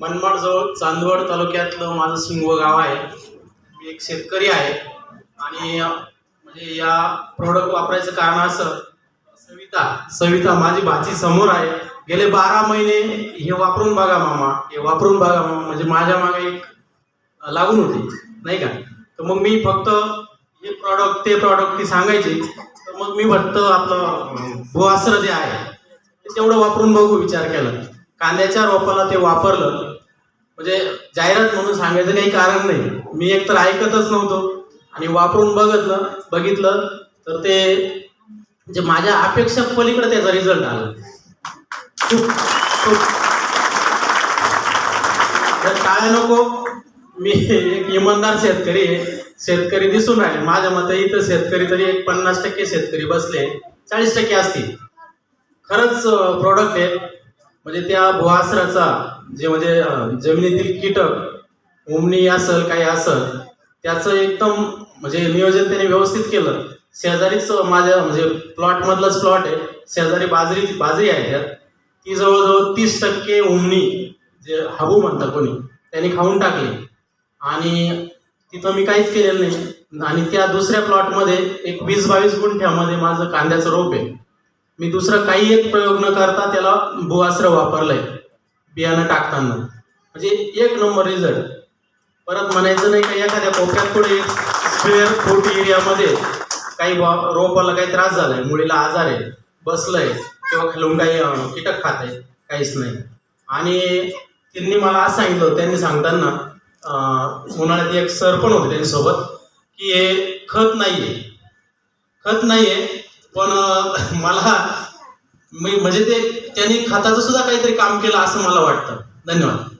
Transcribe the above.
मनमाड जवळ चांदवड तालुक्यातलं माझं सिंगव गाव आहे. मी एक शेतकरी आहे आणि म्हणजे या प्रोडक्ट वापरायचं कारण असं सविता सविता माझी भाची समोर आहे. गेले बारा महिने हे वापरून बघा मामा हे वापरून बघा मामा. म्हणजे माझ्या मागे एक लागून होती नाही का? तर मग मी फक्त हे प्रॉडक्ट ते प्रॉडक्ट ती सांगायची. तर मग मी फक्त आपलं भुआस्त्र जे आहे ते तेवढं वापरून बघू विचार केला. कांद्याच्या रोपाला ते वापरलं. म्हणजे जाहिरात म्हणून सांगायचं काही कारण नाही. मी एकतर ऐकतच नव्हतो. आणि वापरून बघितलं बघितलं तर ते म्हणजे माझ्या अपेक्षा पलीकडे त्याचा रिझल्ट आला. खूप खूप. तर काय नको मी एक इमानदार शेतकरी आहे. शेतकरी दिसून राहिले. माझ्या मते इथं शेतकरी तरी एक पन्नास टक्के शेतकरी बसले. चाळीस टक्के असतील. खरंच प्रॉडक्ट आहे. म्हणजे त्या भुआसराचा जे म्हणजे जमिनीतील कीटक उमणी असेल काही असेल त्याचं एकदम म्हणजे नियोजन त्याने व्यवस्थित केलं. शेजारीच माझ्या म्हणजे प्लॉट मधलाच प्लॉट आहे. शेजारी बाजरी बाजरी आहे त्यात. ती जवळजवळ तीस टक्के उमणी जे हाबू म्हणतात कोणी त्यांनी खाऊन टाकली. आणि तिथं मी काहीच केलेलं नाही. आणि त्या दुसऱ्या प्लॉटमध्ये एक वीस बावीस गुंठ्यामध्ये माझं कांद्याचं रोप आहे. मी दुसरं काही एक प्रयोग न करता त्याला भुवास्त्र वापरलंय बियाणं टाकताना. म्हणजे एक नंबर रिझल्ट परत म्हणायचं नाही का एखाद्या कोपऱ्यात पुढे स्क्वेअर फूट एरियामध्ये काही बा- रोपाला काही त्रास झालाय मुलीला आजार आहे बसलंय किंवा खालून काही कीटक खात आहे काहीच नाही. आणि त्यांनी मला असं सांगितलं त्यांनी सांगताना उन्हाळ्यात एक सर पण होते त्यांच्यासोबत की हे खत नाहीये. खत नाहीये पण मला मी म्हणजे ते त्यांनी खताचं सुद्धा काहीतरी काम केलं असं मला वाटतं. धन्यवाद.